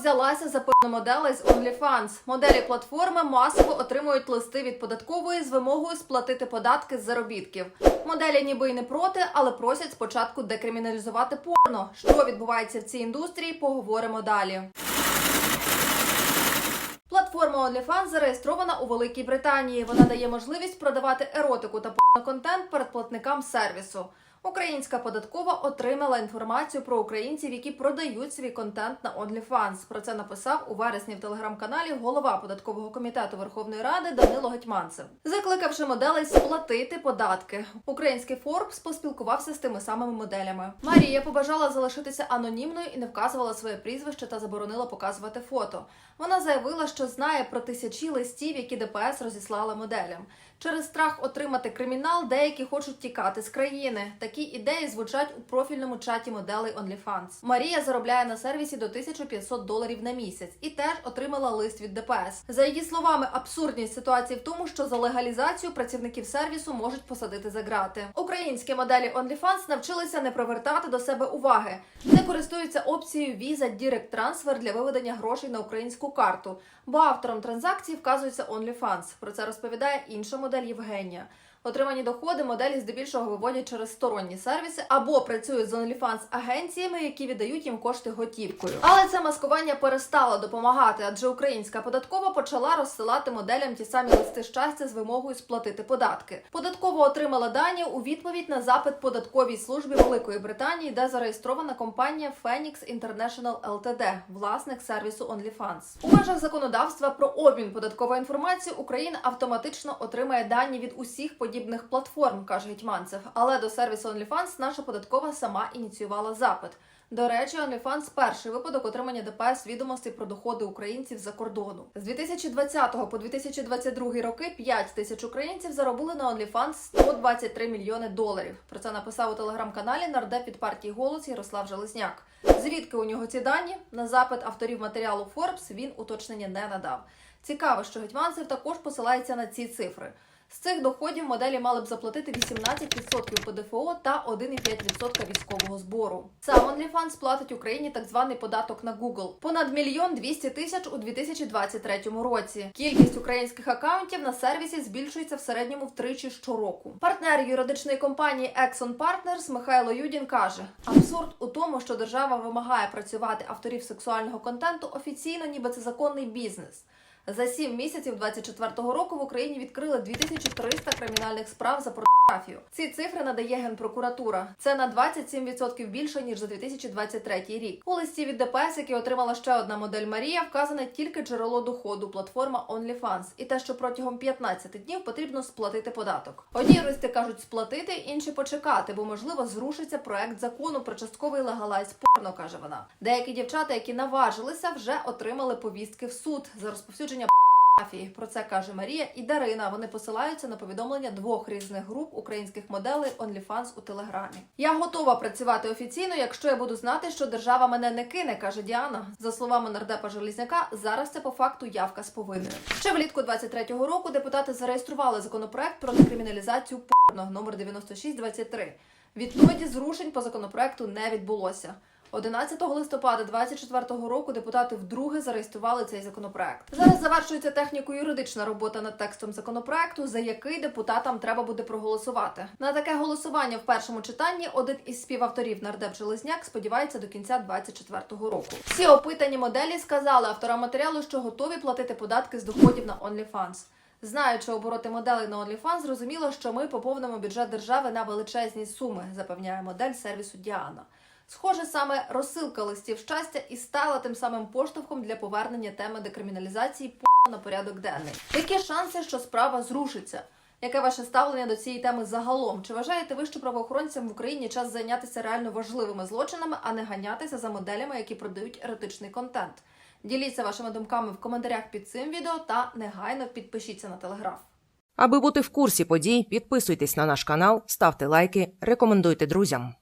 взялася за порномоделей з OnlyFans. Моделі платформи масово отримують листи від податкової з вимогою сплатити податки з заробітків. Моделі ніби й не проти, але просять спочатку декриміналізувати порно. Що відбувається в цій індустрії, поговоримо далі. Платформа OnlyFans зареєстрована у Великій Британії. Вона дає можливість продавати еротику та порноконтент перед платникам сервісу. Українська податкова отримала інформацію про українців, які продають свій контент на OnlyFans. Про це написав у вересні в телеграм-каналі голова податкового комітету Верховної Ради Данило Гетьманцев, закликавши моделей сплатити податки. Український Форбс поспілкувався з тими самими моделями. Марія побажала залишитися анонімною і не вказувала своє прізвище та заборонила показувати фото. Вона заявила, що знає про тисячі листів, які ДПС розіслала моделям. Через страх отримати кримінал деякі хочуть тікати з країни. Такі ідеї звучать у профільному чаті моделей OnlyFans. Марія заробляє на сервісі до 1500 доларів на місяць і теж отримала лист від ДПС. За її словами, абсурдність ситуації в тому, що за легалізацію працівників сервісу можуть посадити за грати. Українські моделі OnlyFans навчилися не привертати до себе уваги, не користуються опцією Visa Direct Transfer для виведення грошей на українську карту, бо автором транзакції вказується OnlyFans. Про це розповідає інша модель Євгенія. Отримані доходи моделі здебільшого виводять через сторонні сервіси або працюють з OnlyFans агенціями, які віддають їм кошти готівкою. Але це маскування перестало допомагати, адже українська податкова почала розсилати моделям ті самі листи щастя з вимогою сплатити податки. Податкова отримала дані у відповідь на запит податковій службі Великої Британії, де зареєстрована компанія Phoenix International Ltd, власник сервісу OnlyFans. У межах законодавства про обмін податкової інформації Україна автоматично отримає дані від усіх подібних платформ, каже Гетьманцев. Але до сервісу OnlyFans наша податкова сама ініціювала запит. До речі, OnlyFans – перший випадок отримання ДПС відомостей про доходи українців за кордону. З 2020 по 2022 роки 5 тисяч українців заробили на OnlyFans 123 мільйони доларів. Про це написав у телеграм-каналі нардеп від партії Голос Ярослав Железняк. Звідки у нього ці дані? На запит авторів матеріалу Forbes він уточнення не надав. Цікаво, що Гетьманцев також посилається на ці цифри. З цих доходів моделі мали б заплатити 18% ПДФО та 1,5% військового збору. Сам OnlyFans платить Україні так званий податок на Google. понад мільйон 200 тисяч у 2023 році. Кількість українських акаунтів на сервісі збільшується в середньому втричі щороку. Партнер юридичної компанії Exxon Partners Михайло Юдін каже: абсурд у тому, що держава вимагає працювати авторів сексуального контенту офіційно, ніби це законний бізнес. За сім місяців 24-го року в Україні відкрили 2300 кримінальних справ за порнографію. Ці цифри надає генпрокуратура. Це на 27% більше ніж за 2023 рік. У листі від ДПС, який отримала ще одна модель Марія, вказане тільки джерело доходу платформа OnlyFans і те, що протягом 15 днів потрібно сплатити податок. Одні юристи кажуть сплатити, інші почекати, бо можливо зрушиться проект закону про частковий легалайз порно, каже вона. Деякі дівчата, які наважилися, вже отримали повістки в суд за розповсюдження. Про це каже Марія і Дарина. Вони посилаються на повідомлення двох різних груп українських моделей OnlyFans у телеграмі. Я готова працювати офіційно, якщо я буду знати, що держава мене не кине, каже Діана. За словами нардепа Желізняка, зараз це по факту явка з повинною. Ще влітку 23-го року депутати зареєстрували законопроект про декриміналізацію порно номер 9623. Відтоді зрушень по законопроекту не відбулося. 11 листопада 2024 року депутати вдруге зареєстрували цей законопроект. Зараз завершується техніко-юридична робота над текстом законопроекту, за який депутатам треба буде проголосувати. На таке голосування в першому читанні один із співавторів нардеп Железняк сподівається до кінця 2024 року. Всі опитані моделі сказали авторам матеріалу, що готові платити податки з доходів на OnlyFans. Знаючи обороти моделей на OnlyFans, зрозуміло, що ми поповнимо бюджет держави на величезні суми, запевняє модель сервісу Діана. Схоже, саме розсилка листів щастя і стала тим самим поштовхом для повернення теми декриміналізації на порядок денний. Які шанси, що справа зрушиться? Яке ваше ставлення до цієї теми загалом? Чи вважаєте ви, що правоохоронцям в Україні час зайнятися реально важливими злочинами, а не ганятися за моделями, які продають еротичний контент? Діліться вашими думками в коментарях під цим відео та негайно підпишіться на телеграф. Аби бути в курсі подій, підписуйтесь на наш канал, ставте лайки, рекомендуйте друзям.